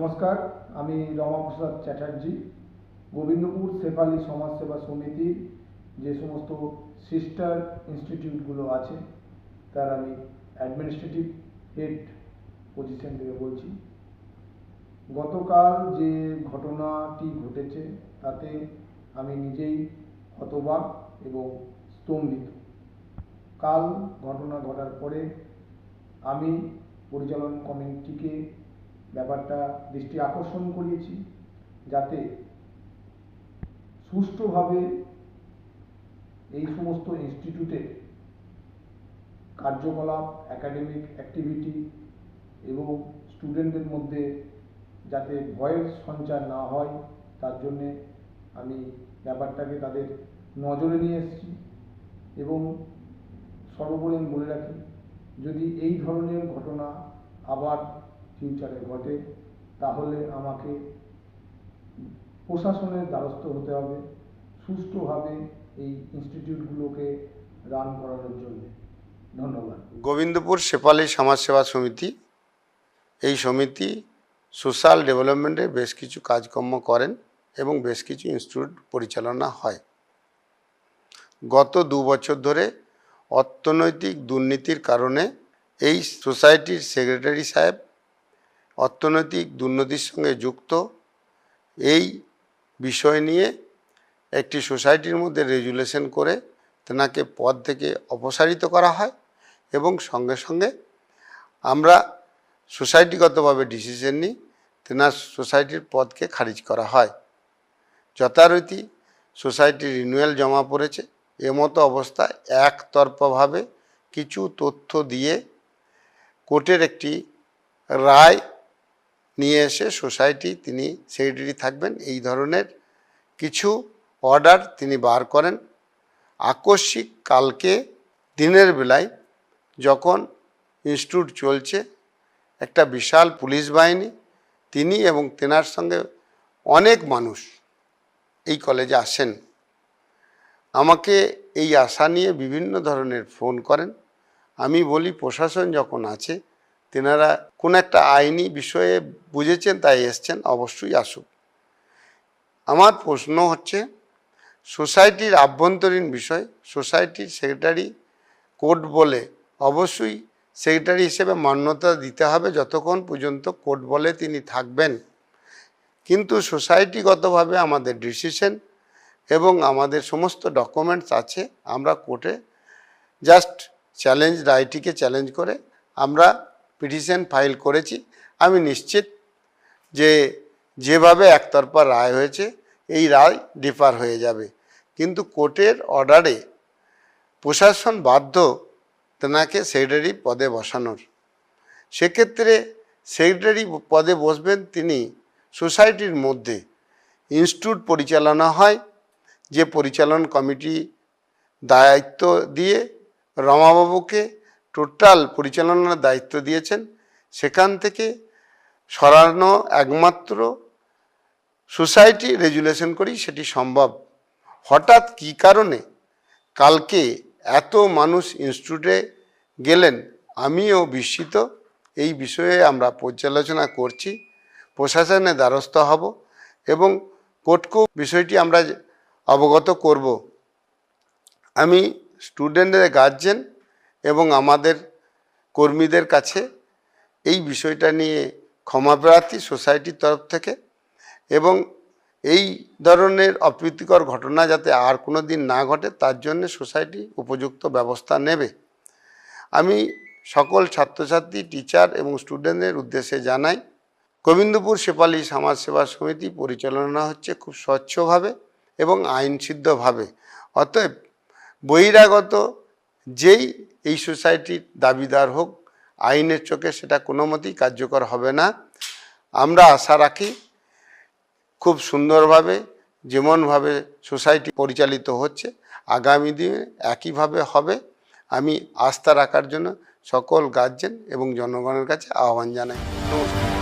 নমস্কার, আমি রমাপ্রসাদ চ্যাটার্জি। গোবিন্দপুর শেফালি সমাজসেবা সমিতির যে সমস্ত সিস্টার ইনস্টিটিউটগুলো আছে, তার আমি অ্যাডমিনিস্ট্রেটিভ হেড পজিশন থেকে বলছি। গতকাল যে ঘটনাটি ঘটেছে, তাতে আমি নিজেই হতবাক এবং স্তম্ভিত। কাল ঘটনা ঘটার পরে আমি পরিচালন কমিটিকে ব্যাপারটা দৃষ্টি আকর্ষণ করিয়েছি যাতে সুষ্ঠুভাবে এই সমস্ত ইনস্টিটিউটের কার্যকলাপ একাডেমিক অ্যাক্টিভিটি এবং স্টুডেন্টদের মধ্যে যাতে ভয়ের সঞ্চার না হয়, তার জন্যে আমি ব্যাপারটাকে তাদের নজরে নিয়ে এসেছি এবং সর্বোপরি আমি বলে রাখি, যদি এই ধরনের ঘটনা আবার ফিউচারে ঘটে, তাহলে আমাকে প্রশাসনের দ্বারস্থ হতে হবে সুষ্ঠুভাবে এই ইনস্টিটিউটগুলোকে রান করানোর জন্য। ধন্যবাদ। গোবিন্দপুর শেপালি সমাজসেবা সমিতি, এই সমিতি সোশ্যাল ডেভেলপমেন্টে বেশ কিছু কাজকর্ম করেন এবং বেশ কিছু ইনস্টিটিউট পরিচালনা হয়। গত দু বছর ধরে অর্থনৈতিক দুর্নীতির কারণে এই সোসাইটির সেক্রেটারি সাহেব অর্থনৈতিক দুর্নীতির সঙ্গে যুক্ত, এই বিষয় নিয়ে একটি সোসাইটির মধ্যে রেজুলেশন করে তেনাকে পদ থেকে অপসারিত করা হয় এবং সঙ্গে সঙ্গে আমরা সোসাইটিগতভাবে ডিসিশন নিই তেনার সোসাইটির পদকে খারিজ করা হয়। যথারীতি সোসাইটির রিনুয়াল জমা পড়েছে এমতো অবস্থায় একতরফাভাবে কিছু তথ্য দিয়ে কোর্টের একটি রায় নিয়ে এসে সোসাইটি তিনি, সেক্রেটারি থাকবেন। এই ধরনের কিছু অর্ডার তিনি বার করেন। আকস্মিক কালকে দিনের বেলায় যখন ইনস্টিটিউট চলছে, একটা বিশাল পুলিশ বাহিনী, তিনি এবং তেনার সঙ্গে অনেক মানুষ এই কলেজে আসেন। আমাকে এই আশা নিয়ে বিভিন্ন ধরনের ফোন করেন। আমি বলি, প্রশাসন যখন আছে তেনারা কোন একটা আইনি বিষয়ে বুঝেছেন, তাই এসছেন, অবশ্যই আসুক। আমার প্রশ্ন হচ্ছে, সোসাইটির আভ্যন্তরীণ বিষয়, সোসাইটির সেক্রেটারি কোর্ট বলে অবশ্যই সেক্রেটারি হিসেবে মান্যতা দিতে হবে যতক্ষণ পর্যন্ত কোর্ট বলে তিনি থাকবেন। কিন্তু সোসাইটিগতভাবে আমাদের ডিসিশন এবং আমাদের সমস্ত ডকুমেন্টস আছে, আমরা কোর্টে জাস্ট চ্যালেঞ্জ, রায়টিকে চ্যালেঞ্জ করে আমরা পিটিশন ফাইল করেছি। আমি নিশ্চিত যে যেভাবে একতরফা রায় হয়েছে, এই রায় ডিফার হয়ে যাবে। কিন্তু কোর্টের অর্ডারে প্রশাসন বাধ্য তেনাকে সেক্রেটারি পদে বসানোর। সেক্ষেত্রে সেক্রেটারি পদে বসবেন তিনি সোসাইটির মধ্যে। ইনস্টিটিউট পরিচালনা হয়, যে পরিচালন কমিটি দায়িত্ব দিয়ে রমাবাবুকে টোটাল পরিচালনার দায়িত্ব দিয়েছেন। সেখান থেকে সরানো একমাত্র সোসাইটি রেজুলেশন করেই সেটি সম্ভব। হঠাৎ কী কারণে কালকে এত মানুষ ইনস্টিটিউটে গেলেন? আমিও বিস্মিত। এই বিষয়ে আমরা পর্যালোচনা করছি। প্রশাসনের দ্বারস্থ হব এবং কোর্টকেও বিষয়টি আমরা অবগত করব। আমি স্টুডেন্টদের গার্জেন এবং আমাদের কর্মীদের কাছে এই বিষয়টা নিয়ে ক্ষমাপ্রার্থী সোসাইটির তরফ থেকে এবং এই ধরনের অপ্রীতিকর ঘটনা যাতে আর কোনো দিন না ঘটে, তার জন্য সোসাইটি উপযুক্ত ব্যবস্থা নেবে। আমি সকল ছাত্রছাত্রী, টিচার এবং স্টুডেন্টদের উদ্দেশ্যে জানাই, গোবিন্দপুর শেপালি সমাজসেবা সমিতি পরিচালনা হচ্ছে খুব স্বচ্ছভাবে এবং আইনসিদ্ধভাবে। অতএব বহিরাগত যেই এই সোসাইটির দাবিদার হোক, আইনের চোখে সেটা কোনো মতেই কার্যকর হবে না। আমরা আশা রাখি খুব সুন্দরভাবে, যেমনভাবে সোসাইটি পরিচালিত হচ্ছে, আগামী দিনে একইভাবে হবে। আমি আস্থা রাখার জন্য সকল গার্জেন এবং জনগণের কাছে আহ্বান জানাই। নমস্কার।